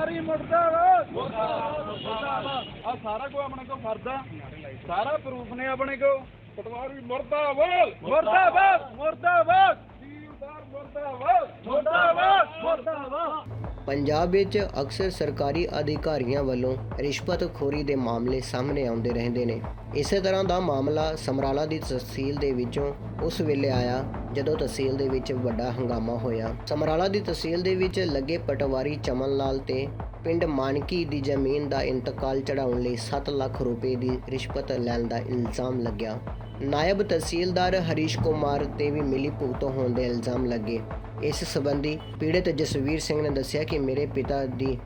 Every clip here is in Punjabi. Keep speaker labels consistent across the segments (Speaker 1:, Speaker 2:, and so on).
Speaker 1: ਪਟਵਾਰੀ ਮੁਰਦਾਬਾਦ। ਮੁਰਦਾਬਾਦ ਆ ਸਾਰਾ ਕੋ ਆਪਣੇ ਕੋ ਫਰਦਾ ਸਾਰਾ ਪ੍ਰੂਫ ਨੇ ਆਪਣੇ ਕੋ ਪਟਵਾਰੀ ਮੁਰਦਾਬਾਦ ਮੁਰਦਾਬਾਦ ਮੁਰਦਾਬਾਦ।
Speaker 2: ਪੰਜਾਬ ਵਿੱਚ ਅਕਸਰ ਸਰਕਾਰੀ ਅਧਿਕਾਰੀਆਂ ਵੱਲੋਂ ਰਿਸ਼ਵਤਖੋਰੀ ਦੇ ਮਾਮਲੇ ਸਾਹਮਣੇ ਆਉਂਦੇ ਰਹਿੰਦੇ ਨੇ। ਇਸੇ ਤਰ੍ਹਾਂ ਦਾ ਮਾਮਲਾ ਸਮਰਾਲਾ ਦੀ ਤਹਿਸੀਲ ਦੇ ਵਿੱਚੋਂ ਉਸ ਵੇਲੇ ਆਇਆ, ਜਦੋਂ ਤਹਿਸੀਲ ਦੇ ਵਿੱਚ ਵੱਡਾ ਹੰਗਾਮਾ ਹੋਇਆ। ਸਮਰਾਲਾ ਦੀ ਤਹਿਸੀਲ ਦੇ ਵਿੱਚ ਲੱਗੇ ਪਟਵਾਰੀ ਚਮਨ ਲਾਲ ਤੇ ਪਿੰਡ ਮਾਨਕੀ ਦੀ ਜ਼ਮੀਨ ਦਾ ਇੰਤਕਾਲ ਚੜਾਉਣ ਲਈ 7 ਲੱਖ ਰੁਪਏ ਦੀ ਰਿਸ਼ਵਤ ਲੈਣ ਦਾ ਇਲਜ਼ਾਮ ਲੱਗਿਆ। ਨਾਇਬ ਤਹਿਸੀਲਦਾਰ ਹਰੀਸ਼ ਕੁਮਾਰ ਤੇ ਵੀ ਮਿਲੀ ਭੁਗਤ ਹੋਣ ਦੇ ਇਲਜ਼ਾਮ ਲੱਗੇ। ਇਸ ਸੰਬੰਧੀ ਪੀੜਤ ਜਸਵੀਰ ਸਿੰਘ ਨੇ ਦੱਸਿਆ ਕਿ ਮੇਰੇ ਪਿਤਾ ਦੀ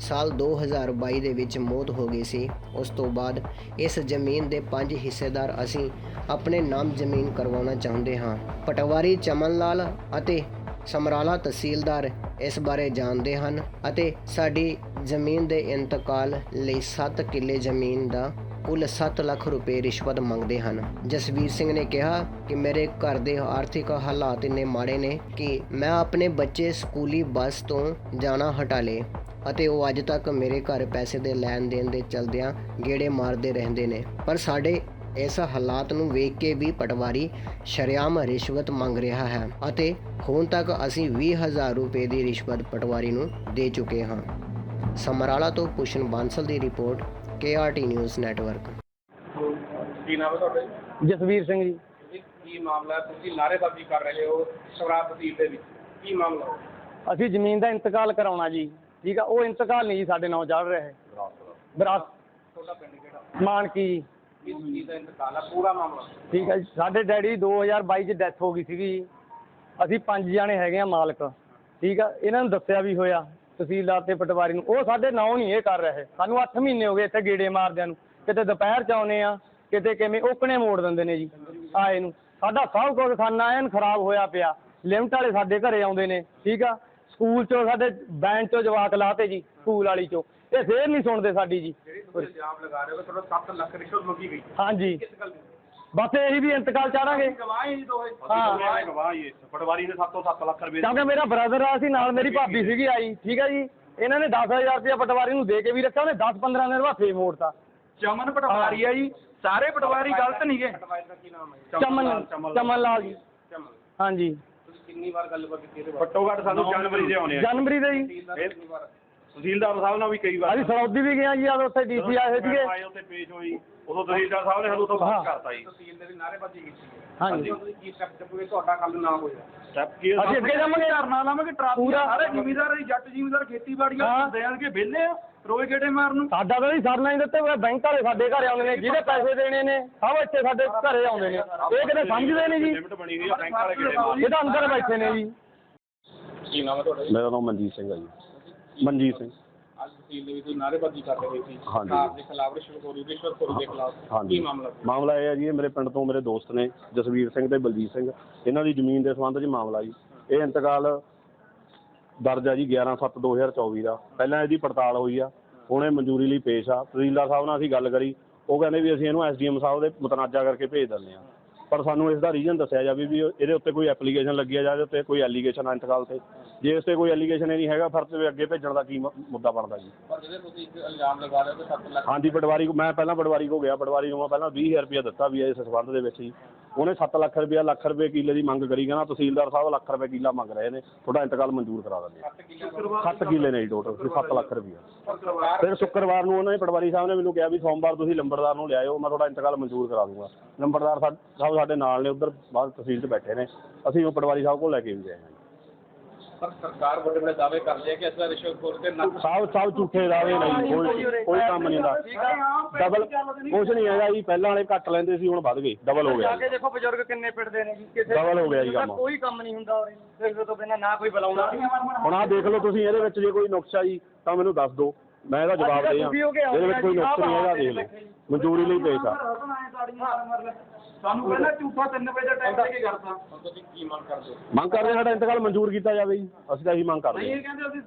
Speaker 2: ਸਾਲ 2022 ਦੇ ਵਿੱਚ ਮੌਤ ਹੋ ਗਈ ਸੀ। ਉਸ ਤੋਂ ਬਾਅਦ ਇਸ ਜ਼ਮੀਨ ਦੇ ਪੰਜ ਹਿੱਸੇਦਾਰ ਅਸੀਂ ਆਪਣੇ ਨਾਮ ਜ਼ਮੀਨ ਕਰਵਾਉਣਾ ਚਾਹੁੰਦੇ ਹਾਂ। ਪਟਵਾਰੀ ਚਮਨ ਲਾਲ ਅਤੇ ਸਮਰਾਲਾ ਤਹਿਸੀਲਦਾਰ ਇਸ ਬਾਰੇ ਜਾਣਦੇ ਹਨ ਅਤੇ ਸਾਡੀ ਜ਼ਮੀਨ ਦੇ ਇੰਤਕਾਲ ਲਈ 7 ਕਿੱਲੇ ਜ਼ਮੀਨ ਦਾ ਕੁੱਲ 7 ਲੱਖ ਰੁਪਏ ਰਿਸ਼ਵਤ ਮੰਗਦੇ ਹਨ। ਜਸਵੀਰ ਸਿੰਘ ਨੇ ਕਿਹਾ ਕਿ ਮੇਰੇ ਘਰ ਦੇ ਆਰਥਿਕ ਹਾਲਾਤ ਇੰਨੇ ਮਾੜੇ ਨੇ ਕਿ ਮੈਂ ਆਪਣੇ ਬੱਚੇ ਸਕੂਲੀ ਬੱਸ ਤੋਂ ਜਾਣਾ ਹਟਾ ਲਏ ਅਤੇ ਉਹ ਅੱਜ ਤੱਕ ਮੇਰੇ ਘਰ ਪੈਸੇ ਦੇ ਲੈਣ ਦੇਣ ਦੇ ਚਲਦਿਆਂ ਗੇੜੇ ਮਾਰਦੇ ਰਹਿੰਦੇ ਨੇ। ਪਰ ਸਾਡੇ ਇਸ ਹਾਲਾਤ ਨੂੰ ਵੇਖ ਕੇ ਵੀ ਪਟਵਾਰੀ ਸ਼ਰਿਆਮ ਰਿਸ਼ਵਤ ਮੰਗ ਰਿਹਾ ਹੈ ਅਤੇ ਹੁਣ ਤੱਕ ਅਸੀਂ 20000 ਰੁਪਏ ਦੀ ਰਿਸ਼ਵਤ ਪਟਵਾਰੀ ਨੂੰ ਦੇ ਚੁੱਕੇ ਹਾਂ। ਸਮਰਾਲਾ ਤੋਂ ਪੁਸ਼ਨ ਬਾਂਸਲ ਦੀ ਰਿਪੋਰਟ। ਕੇਆਰਟੀ ਨਿਊਜ਼ ਨੈਟਵਰਕ
Speaker 3: ਕੀ ਨਾਮ ਹੈ ਤੁਹਾਡਾ
Speaker 4: ਜਸਵੀਰ ਸਿੰਘ ਜੀ।
Speaker 3: ਜੀ ਕੀ ਮਾਮਲਾ ਹੈ? ਤੁਸੀਂ ਨਾਅਰੇਬਾਜ਼ੀ ਕਰ ਰਹੇ ਹੋ ਸ਼ਰਾਬ ਤਹਿਸੀਲ ਦੇ ਵਿੱਚ। ਕੀ ਮਾਮਲਾ
Speaker 4: ਅਸੀਂ ਜ਼ਮੀਨ ਦਾ ਇੰਤਕਾਲ ਕਰਾਉਣਾ ਜੀ। ਠੀਕ ਆ ਉਹ ਇੰਤਕਾਲ ਨਹੀਂ ਜੀ ਸਾਡੇ ਨਾਂ ਚੜ ਰਿਹਾ ਹੈ। ਵਿਰਾਸਤ
Speaker 3: ਤੁਹਾਡਾ ਪਿੰਡ ਕਿਹੜਾ?
Speaker 4: ਮਾਨਕੀ ਜੀ।
Speaker 3: ਕਿਸ ਚੀਜ਼ ਦਾ ਇੰਤਕਾਲ ਹੈ? ਪੂਰਾ ਮਾਮਲਾ
Speaker 4: ਠੀਕ ਹੈ ਜੀ ਸਾਡੇ ਡੈਡੀ 2022 ਚ ਡੈਥ ਹੋ ਗਈ ਸੀਗੀ ਜੀ। ਅਸੀਂ ਪੰਜ ਜਾਣੇ ਹੈਗੇ ਆ ਮਾਲਕ। ਠੀਕ ਆ ਇਹਨਾਂ ਨੂੰ ਦੱਸਿਆ ਵੀ ਹੋਇਆ। ਤਹਿਸੀਲਦਾਰ ਤੇ ਪਟਵਾਰੀ ਨੂੰ ਉਹ ਸਾਡੇ ਨਾਂ ਨਹੀਂ ਇਹ ਕਰ ਰਹੇ। ਸਾਨੂੰ 8 ਮਹੀਨੇ ਹੋ ਗਏ ਇੱਥੇ ਗੇੜੇ ਮਾਰਦਿਆਂ ਨੂੰ। ਕਿਤੇ ਦੁਪਹਿਰ ਚ ਆਉਨੇ ਆ ਕਿਤੇ ਕਿਵੇਂ ਓਕਣੇ ਮੋੜ ਦਿੰਦੇ ਨੇ ਜੀ ਆਏ ਨੂੰ। ਸਾਡਾ ਸਭ ਕੁਝ ਖਾਨਾ ਐਨ ਖਰਾਬ ਹੋਇਆ ਪਿਆ। ਲਿਮਟ ਵਾਲੇ ਸਾਡੇ ਘਰੇ ਆਉਂਦੇ ਨੇ ਠੀਕ ਆ? ਸਕੂਲ ਚੋਂ ਸਾਡੇ ਬੈਂਚ ਚੋਂ ਜਵਾਕ ਲਾਤੇ ਜੀ ਸਕੂਲ ਵਾਲੀ ਚੋਂ। ਇਹ ਫੇਰ ਨਹੀਂ ਸੁਣਦੇ ਸਾਡੀ ਜੀ।
Speaker 3: ਜਿਹੜੀ ਤੁਸੀਂ ਇਲਜ਼ਾਮ ਲਗਾ ਰਹੇ ਹੋ ਕਿ ਤੁਹਾਡਾ 7 ਲੱਖ ਰਿਸ਼ਵਤ ਮੰਗੀ ਗਈ।
Speaker 4: ਹਾਂਜੀ। ਬਸ ਇਹੀ ਵੀ ਇੰਤਕਾਲ ਚਾੜਾਂਗੇ
Speaker 3: ਗਵਾਹ ਹੀ। ਦੋਏ
Speaker 4: ਹਾਂ।
Speaker 3: ਗਵਾਹ ਹੀ। ਪਟਵਾਰੀ ਨੇ 7 ਤੋਂ 7 ਲੱਖ ਰੁਪਏ
Speaker 4: ਕਿਉਂਕਿ ਮੇਰਾ ਬ੍ਰਦਰ ਆ ਸੀ ਨਾਲ ਮੇਰੀ ਭਾਬੀ ਸੀਗੀ ਆਈ ਠੀਕ ਹੈ ਜੀ? ਇਹਨਾਂ ਨੇ 10000 ਰੁਪਇਆ ਪਟਵਾਰੀ ਨੂੰ ਦੇ ਕੇ ਵੀ ਰੱਖਿਆ ਉਹਨੇ 10-15 ਦਿਨ ਬਾਅਦ ਫੇਰ ਮੋੜਤਾ।
Speaker 1: ਚਮਨ ਪਟਵਾਰੀ ਆ ਜੀ। ਸਾਰੇ ਪਟਵਾਰੀ ਗਲਤ ਨਹੀਂਗੇ
Speaker 3: ਪਟਵਾਰੀ ਦਾ ਕੀ ਨਾਮ ਹੈ
Speaker 4: ਚਮਨ ਚਮਨ ਲਾਲ ਜੀ।
Speaker 3: ਚਮਨ।
Speaker 4: ਹਾਂਜੀ।
Speaker 3: ਤੁਸੀਂ ਕਿੰਨੀ ਵਾਰ ਗੱਲਬਾਤ ਕੀਤੀ
Speaker 1: ਘੱਟੋ ਘੱਟ ਸਾਨੂੰ ਜਨਵਰੀ ਦੇ ਆਉਣੇ ਆ
Speaker 4: ਜਨਵਰੀ ਦੇ ਜੀ।
Speaker 3: ਤਹਿਸੀਲਦਾਰ ਵਾਰ
Speaker 1: ਸਾਹਿਬ ਨਾਲ ਵੀ ਕਈ
Speaker 4: ਅਸੀਂ ਸਰੌਦੀ ਵੀ ਗਏ ਆ ਜੀ ਆ ਉੱਥੇ ਡੀਸੀ ਆਏ ਸੀਗੇ।
Speaker 1: ਆਏ ਉੱਥੇ ਪੇਸ਼ ਹੋਈ ਉਦੋਂ ਤਹਿਸੀਲਦਾਰ ਸਾਹਿਬ ਨੇ ਸਾਨੂੰ ਤੋਂ। ਬਾਤ ਕਰਤਾ ਜੀ।
Speaker 3: ਤਹਿਸੀਲ ਦੇ ਵੀ ਨਾਅਰੇਬਾਜ਼ੀ ਕੀਤੀ
Speaker 4: ਹਾਂਜੀ।
Speaker 3: ਕੀ ਸਟੈਪ ਚੱਕੋਗੇ? ਤੁਹਾਡਾ ਕੱਲ ਨਾ ਹੋਇਆ।
Speaker 1: ਸਟੈਪ ਕੀ
Speaker 4: ਅਸੀਂ ਅੱਗੇ ਜਾਵਾਂਗੇ।
Speaker 1: ਧਰਨਾ ਲਾਵਾਂਗੇ ਟਰਾਫੀ
Speaker 4: ਪੂਰਾ।
Speaker 1: ਸਾਰੇ ਜ਼ਿਮੀਦਾਰ ਜੱਟ ਜ਼ਿਮੀਦਾਰ ਖੇਤੀਬਾੜੀਆਂ। ਦੇਣਗੇ ਵਿਹਲੇ ਆ ਰੋਏ ਗੇੜੇ ਮਾਰਨ ਨੂੰ।
Speaker 4: ਸਾਡਾ ਤਾਂ ਜੀ ਸਰਨਾ ਹੀ ਦਿੱਤੇ ਹੋਏ ਬੈਂਕ ਵਾਲੇ ਸਾਡੇ ਘਰੇ ਆਉਂਦੇ ਨੇ ਜਿਹਦੇ ਪੈਸੇ ਦੇਣੇ ਨੇ ਸਭ ਇੱਥੇ ਸਾਡੇ ਘਰੇ ਆਉਂਦੇ ਨੇ। ਇਹ ਕਿਤੇ ਸਮਝਦੇ ਨਹੀਂ ਜੀ।
Speaker 1: ਲਿਮਟ ਬਣੀ ਹੋਈ ਆ ਬੈਂਕ ਵਾਲੇ ਗੇੜੇ ਮਾਰਨ
Speaker 4: ਇਹ ਤਾਂ ਅੰਦਰ ਬੈਠੇ ਨੇ ਜੀ।
Speaker 3: ਕੀ ਨਾਮ ਹੈ ਤੁਹਾਡਾ ਜੀ?
Speaker 5: ਮੇਰਾ ਨਾਮ ਮਨਜੀਤ ਸਿੰਘ ਹੈ ਜੀ। ਮਨਜੀਤ ਸਿੰਘ।
Speaker 3: ਅੱਜ ਤਹਿਸੀਲ ਦੇ ਵਿੱਚ ਤੁਸੀਂ ਨਾਅਰੇਬਾਜ਼ੀ ਕਰ ਰਹੇ ਸੀ।
Speaker 5: ਹਾਂਜੀ।
Speaker 3: ਸਰਕਾਰ ਦੇ ਖਿਲਾਫ ਰਿਸ਼ਵਤਖੋਰੀ ਰਿਸ਼ਵਤਖੋਰੀ ਦੇ ਖਿਲਾਫ
Speaker 5: ਹਾਂਜੀ।
Speaker 3: ਕੀ ਮਾਮਲਾ ਸੀ?
Speaker 5: ਮਾਮਲਾ ਇਹ ਹੈ ਜੀ ਇਹ ਮੇਰੇ ਪਿੰਡ ਤੋਂ ਮੇਰੇ ਦੋਸਤ ਨੇ ਜਸਵੀਰ ਸਿੰਘ ਤੇ ਬਲਜੀਤ ਸਿੰਘ। ਇਹਨਾਂ ਦੀ ਜ਼ਮੀਨ ਦੇ ਸੰਬੰਧ 'ਚ ਮਾਮਲਾ ਜੀ। ਇਹ ਇੰਤਕਾਲ ਦਰਜ ਹੈ ਜੀ 11/7/2024 ਦਾ। ਪਹਿਲਾਂ ਇਹਦੀ ਪੜਤਾਲ ਹੋਈ ਆ। ਹੁਣ ਇਹ ਮਨਜ਼ੂਰੀ ਲਈ ਪੇਸ਼ ਆ। ਤਹਿਸੀਲਦਾਰ ਸਾਹਿਬ ਨਾਲ ਅਸੀਂ ਗੱਲ ਕਰੀ। ਉਹ ਕਹਿੰਦੇ ਵੀ ਅਸੀਂ ਇਹਨੂੰ ਐਸਡੀਐਮ ਸਾਹਿਬ ਦੇ ਮੁਤਨਾਜ਼ਾ ਕਰਕੇ ਭੇਜ ਦਿੰਦੇ ਆ। ਪਰ ਸਾਨੂੰ ਇਸ ਦਾ ਰੀਜ਼ਨ ਦੱਸਿਆ ਜਾਵੇ ਵੀ ਇਹਦੇ ਉੱਤੇ ਕੋਈ ਐਪਲੀਕੇਸ਼ਨ ਲੱਗੀ ਆ ਜਾਂ ਇਹਦੇ ਉੱਤੇ ਕੋਈ ਐਲੀਗੇਸ਼ਨ ਆ ਇੰਤਕਾਲ ਤੇ। ਜੇ ਇਸ ਤੇ ਕੋਈ ਐਲੀਗੇਸ਼ਨ ਹੀ ਨਹੀਂ ਹੈਗਾ ਫਿਰ ਤੇ ਅੱਗੇ ਭੇਜਣ ਦਾ ਕੀ ਮ- ਮੁੱਦਾ ਬਣਦਾ ਜੀ?
Speaker 3: ਪਰ ਜਿਹੜੇ ਤੁਸੀਂ ਇੱਕ ਇਲਜ਼ਾਮ ਲਗਾ ਰਹੇ ਹੋ ਕਿ 7 ਲੱਖ
Speaker 5: ਹਾਂਜੀ ਪਟਵਾਰੀ ਕੋ ਮੈਂ ਪਹਿਲਾਂ ਪਟਵਾਰੀ ਕੋ ਗਿਆ। ਪਟਵਾਰੀ ਨੂੰ ਮੈਂ ਪਹਿਲਾਂ 20000 ਰੁਪਇਆ ਦਿੱਤਾ ਵੀ ਇਸ ਸੰਬੰਧ ਦੇ ਵਿੱਚ ਹੀ ਉਹਨੇ 7 ਲੱਖ ਰੁਪਇਆ ਲੱਖ ਰੁਪਏ ਕਿੱਲੇ ਦੀ ਮੰਗ ਕਰੀ। ਕਹਿੰਦਾ ਤਹਿਸੀਲਦਾਰ ਸਾਹਿਬ ਲੱਖ ਰੁਪਏ ਕਿੱਲਾ ਮੰਗ ਰਹੇ ਨੇ। ਤੁਹਾਡਾ ਇੰਤਕਾਲ ਮਨਜ਼ੂਰ ਕਰਾ ਦਿੰਦੇ ਆ।
Speaker 3: 7 ਕਿੱਲੇ
Speaker 5: 7 ਕਿੱਲੇ ਨੇ ਜੀ ਟੋਟਲ 7 ਲੱਖ
Speaker 3: ਸਰਕਾਰ
Speaker 5: ਫਿਰ ਸ਼ੁੱਕਰਵਾਰ ਨੂੰ ਉਹਨਾਂ ਨੇ ਪਟਵਾਰੀ ਸਾਹਿਬ ਨੇ ਮੈਨੂੰ ਕਿਹਾ ਵੀ ਸੋਮਵਾਰ ਤੁਸੀਂ ਲੰਬੜਦਾਰ ਨੂੰ ਲਿਆਇਓ ਮੈਂ ਤੁਹਾਡਾ ਇੰਤਕਾਲ ਮਨਜ਼ੂਰ ਕਰਾ ਦੂੰਗਾ। ਲੰਬੜਦਾਰ ਸਾਹਿਬ ਸਾਡੇ ਨਾਲ ਨੇ ਉੱਧਰ ਬਾਹਰ ਤਹਿਸੀਲ 'ਚ ਬੈਠੇ ਨੇ। ਅਸੀਂ ਉਹ ਪਟਵਾਰੀ ਸਾਹਿਬ ਕੋਲ ਲੈ ਕੇ ਵੀ ਗਏ ਹਾਂ।
Speaker 3: ਪਰ ਸਰਕਾਰ ਵੱਡੇ ਵੱਡੇ ਦਾਅਵੇ ਕਰਦੀ ਹੈ ਕਿ ਅਸਲਾ ਰਿਸ਼ਵਤਖੋਰ ਤੇ ਨੱਕ
Speaker 5: ਸਭ ਸਭ ਝੂਠੇ ਦਾਅਵੇ ਨਹੀਂ ਕੋਈ ਕੋਈ ਕੰਮ ਨਹੀਂ ਹੁੰਦਾ। ਡਬਲ ਕੁਛ ਨਹੀਂ ਹੈਗਾ ਜੀ ਪਹਿਲਾਂ ਵਾਲੇ ਘੱਟ ਲੈਂਦੇ ਸੀ ਹੁਣ ਵੱਧ ਗਏ ਡਬਲ ਹੋ ਗਿਆ
Speaker 4: ਜਾ। ਕੇ ਦੇਖੋ ਬਜ਼ੁਰਗ ਕਿੰਨੇ ਪਿੱਟਦੇ ਨੇ ਜੀ ਕਿਸੇ
Speaker 5: Double ਹੋ ਗਿਆ ਜੀ ਕੰਮ।
Speaker 4: ਕੋਈ ਕੰਮ ਨਹੀਂ ਹੁੰਦਾ ਉਰੇ। ਦੇਖੋ ਤੋਂ ਬਿਨਾਂ ਨਾ ਕੋਈ ਬੁਲਾਉਂਦਾ।
Speaker 5: ਹੁਣ ਆਹ ਦੇਖ ਲਓ ਤੁਸੀਂ ਇਹਦੇ ਵਿੱਚ ਜੇ ਕੋਈ ਨੁਕਸ ਆ ਜੀ ਤਾਂ ਮੈਨੂੰ ਦੱਸ ਦਿਓ। ਮੈਂ ਇਹਦਾ ਜਵਾਬ ਦੇ ਆ ਇਹਦੇ ਵਿੱਚ ਕੋਈ ਨੁਕਸ ਨਹੀਂ ਹੈਗਾ ਦੇਖ ਲਓ। ਮਨਜ਼ੂਰੀ ਲਈ ਪੇਸ਼ ਆ।
Speaker 1: ਸਾਨੂੰ ਪਹਿਲਾਂ ਝੂਠਾ 3 ਵਜੇ ਦਾ ਟਾਈਮ ਦੇ ਕੇ ਕਰਤਾ
Speaker 3: ਹੁਣ ਤੁਸੀਂ ਕੀ ਮੰਗ ਕਰਦੇ
Speaker 5: ਮੰਗ ਕਰਦੇ ਸਾਡਾ ਇੰਤਕਾਲ ਮਨਜ਼ੂਰ ਕੀਤਾ ਜਾਵੇ ਜੀ। ਅਸੀਂ ਤਾਂ ਇਹੀ ਮੰਗ ਕਰਦੇ
Speaker 1: ਕਹਿੰਦੇ ਅਸੀਂ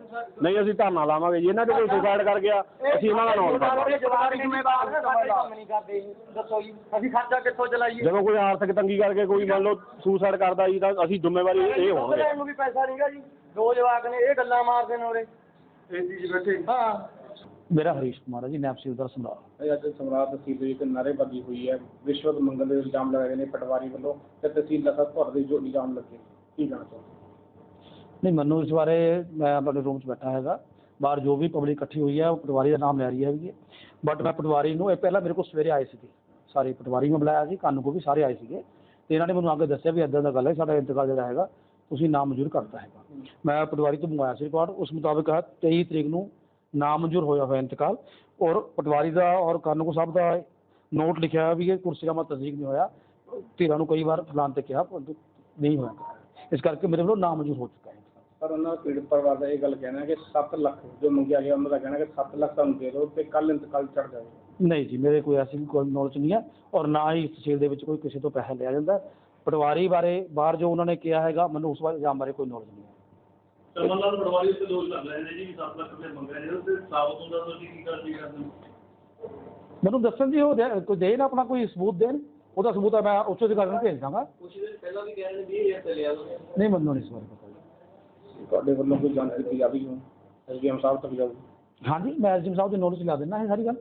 Speaker 5: ਨਹੀਂ ਅਸੀਂ ਧਰਨਾ ਲਾਵਾਂਗੇ ਜੀ। ਇਹਨਾਂ ਦੇ ਕੋਈ ਸੁਸਾਈਡ ਕਰ ਗਿਆ। ਅਸੀਂ ਇਹਨਾਂ ਦਾ ਨਾਮ ਲਵਾਂਗੇ
Speaker 4: ਜਵਾਬ ਜ਼ਿੰਮੇਵਾਰ ਕੰਮ ਨਹੀਂ ਕਰਦੇ ਜੀ। ਦੱਸੋ ਜੀ ਅਸੀਂ ਖਰਚਾ ਕਿੱਥੋਂ ਚਲਾਈਏ?
Speaker 5: ਜਦੋਂ ਕੋਈ ਆਰਥਿਕ ਤੰਗੀ ਕਰਕੇ ਕੋਈ ਮੰਨ ਲਓ ਸੁਸਾਈਡ ਕਰਦਾ ਜੀ ਤਾਂ ਅਸੀਂ ਜ਼ਿੰਮੇਵਾਰੀ ਇਹ ਹੋਣਗੇ।
Speaker 4: ਵੀ ਪੈਸਾ ਨਹੀਂਗਾ ਜੀ। ਦੋ ਜਵਾਕ ਨੇ ਇਹ ਗੱਲਾਂ ਮਾਰਦੇ ਨੇ ਉਰੇ।
Speaker 1: ਏਜੀ ਜੀ ਬੈਠੇ।
Speaker 4: ਹਾਂ।
Speaker 6: ਮੇਰਾ ਹਰੀਸ਼ ਕੁਮਾਰ ਹੈ ਜੀ ਨਾਇਬ ਤਹਿਸੀਲਦਾਰ ਸਮਰਾਲਾ
Speaker 3: ਇਹ ਅੱਜ ਸਮਰਾਟ ਤਹਿਸੀਲ ਦੇ ਵਿੱਚ ਨਾਅਰੇਬਾਜ਼ੀ ਹੋਈ ਹੈ। ਰਿਸ਼ਵਤ ਮੰਗਣ ਦੇ ਇਲਜ਼ਾਮ ਲਗਾਏ ਗਏ ਨੇ ਪਟਵਾਰੀ ਵੱਲੋਂ ਤੇ ਤਹਿਸੀਲਦਾਰ ਸਾਹਿਬ ਤੁਹਾਡੇ ਜੋ ਇਲਜ਼ਾਮ ਲੱਗੇ ਕੀ ਕਹਿਣਾ ਚਾਹੁੰਦੇ
Speaker 6: ਨਹੀਂ ਮੈਨੂੰ ਇਸ ਬਾਰੇ ਮੈਂ ਆਪਣੇ ਰੂਮ 'ਚ ਬੈਠਾ ਹੈਗਾ। ਬਾਹਰ ਜੋ ਵੀ ਪਬਲਿਕ ਇਕੱਠੀ ਹੋਈ ਹੈ ਉਹ ਪਟਵਾਰੀ ਦਾ ਨਾਮ ਲੈ ਰਹੀ ਹੈਗੀ ਬਟ ਮੈਂ ਪਟਵਾਰੀ ਨੂੰ ਇਹ ਪਹਿਲਾਂ ਮੇਰੇ ਕੋਲ ਸਵੇਰੇ ਆਏ ਸੀਗੇ। ਸਾਰੇ ਪਟਵਾਰੀ ਨੂੰ ਬੁਲਾਇਆ ਸੀ ਕਾਨੂੰ ਕੋ ਵੀ ਸਾਰੇ ਆਏ ਸੀਗੇ। ਤੇ ਇਹਨਾਂ ਨੇ ਮੈਨੂੰ ਅੱਗੇ ਦੱਸਿਆ ਵੀ ਇਦਾਂ ਦਾ ਗੱਲ ਹੈ ਸਾਡਾ ਇੰਤਕਾਲ ਜਿਹੜਾ ਹੈਗਾ ਤੁਸੀਂ ਨਾਮ ਮਨਜ਼ੂਰ ਕਰਤਾ ਹੈਗਾ। ਮੈਂ ਪਟਵਾਰੀ ਤੋਂ ਮੰਗਵਾਇਆ ਸੀ ਰਿਕਾਰਡ ਉਸ ਮੁਤਾਬਕ ਹੈ 23 ਤਰੀਕ ਨੂੰ ਨਾਮਨਜ਼ੂਰ ਹੋਇਆ ਹੋਇਆ ਇੰਤਕਾਲ। ਔਰ ਪਟਵਾਰੀ ਦਾ ਔਰ ਕਾਨੂੰ ਕੋ ਸਾਹਿਬ ਦਾ ਨੋਟ ਲਿਖਿਆ ਹੋਇਆ ਵੀ ਇਹ ਕੁਰਸੀਨਾਮਾ ਤਸਦੀਕ ਨਹੀਂ ਹੋਇਆ। ਧੀਰਾਂ ਨੂੰ ਕਈ ਵਾਰ ਫਲਾਣ ਤੇ ਕਿਹਾ ਪਰੰਤੂ ਨਹੀਂ ਹੋਇਆ। ਇਸ ਕਰਕੇ ਮੇਰੇ ਵੱਲੋਂ ਨਾਮਨਜ਼ੂਰ ਹੋ ਚੁੱਕਾ ਹੈ।
Speaker 3: ਪਰ ਉਹਨਾਂ ਦਾ ਪੀੜਤ ਪਰਿਵਾਰ ਦਾ ਇਹ ਗੱਲ ਕਹਿਣਾ ਕਿ 7 ਲੱਖ ਜੋ ਮੰਗਿਆ ਗਿਆ ਉਹਨਾਂ ਦਾ ਕਹਿਣਾ ਕਿ 7 ਲੱਖ ਤੁਹਾਨੂੰ ਦੇ ਦਿਓ ਤੇ ਕੱਲ ਇੰਤਕਾਲ ਚੜ ਜਾਵੇ।
Speaker 6: ਨਹੀਂ ਜੀ ਮੇਰੇ ਕੋਈ ਐਸੀ ਕੋਈ ਨੌਲੇਜ ਨਹੀਂ ਹੈ ਔਰ ਨਾ ਹੀ ਇਸ ਤਹਿਸੀਲ ਦੇ ਵਿੱਚ ਕੋਈ ਕਿਸੇ ਤੋਂ ਪੈਸਾ ਲਿਆ ਜਾਂਦਾ। ਪਟਵਾਰੀ ਬਾਰੇ ਬਾਹਰ ਜੋ ਉਹਨਾਂ ਨੇ ਕਿਹਾ ਹੈਗਾ ਮੈਨੂੰ ਉਸ ਬਾਰੇ ਇਲਜ਼ਾਮ ਬਾਰੇ ਕੋਈ ਨੌਲੇਜ ਨਹੀਂ। ਹੈ
Speaker 7: ਸਰਮਨ ਲਾਲ ਪਟਵਾਰੀ ਉੱਤੇ ਦੋਸ਼ ਲੱਗ ਰਹੇ ਨੇ ਜੀ ਵੀ 7 ਲੱਖ ਰੁਪਏ ਮੰਗਿਆ ਜੇ ਤੇ ਸਾਬਤ ਹੁੰਦਾ ਤਾਂ ਤੁਸੀਂ ਕੀ ਕਰਦੇ ਕਰਦੇ
Speaker 6: ਮੈਨੂੰ ਦੱਸਣ ਜੀ ਉਹ ਦੇ- ਕੋਈ ਦੇ ਨਾ ਆਪਣਾ ਕੋਈ ਸਬੂਤ ਦੇਣ? ਉਹਦਾ ਸਬੂਤ ਮੈਂ ਉੱਚੋ ਅਧਿਕਾਰੀ ਨੂੰ ਭੇਜ ਦਾਂਗਾ।
Speaker 7: ਕੁਛ ਦਿਨ ਪਹਿਲਾਂ ਵੀ ਕਹਿ ਰਹੇ ਨੇ 20000 ਤੇ ਲਿਆ
Speaker 6: ਨਹੀਂ ਮੈਨੂੰ ਨਹੀਂ ਇਸ ਬਾਰੇ ਪਤਾ
Speaker 3: ਤੁਹਾਡੇ ਵੱਲੋਂ ਕੋਈ ਜਾਂਚ ਕੀਤੀ ਜਾਵੇਗੀ ਹੁਣ? ਐਸਡੀਐਮ ਸਾਹਿਬ ਤੱਕ ਜਾਊਗੀ।
Speaker 6: ਹਾਂਜੀ ਮੈਂ ਐਸਡੀਐਮ ਸਾਹਿਬ ਦੀ ਨੌਲੇਜ ਲਿਆ ਦਿੰਦਾ ਇਹ ਸਾਰੀ ਗੱਲ।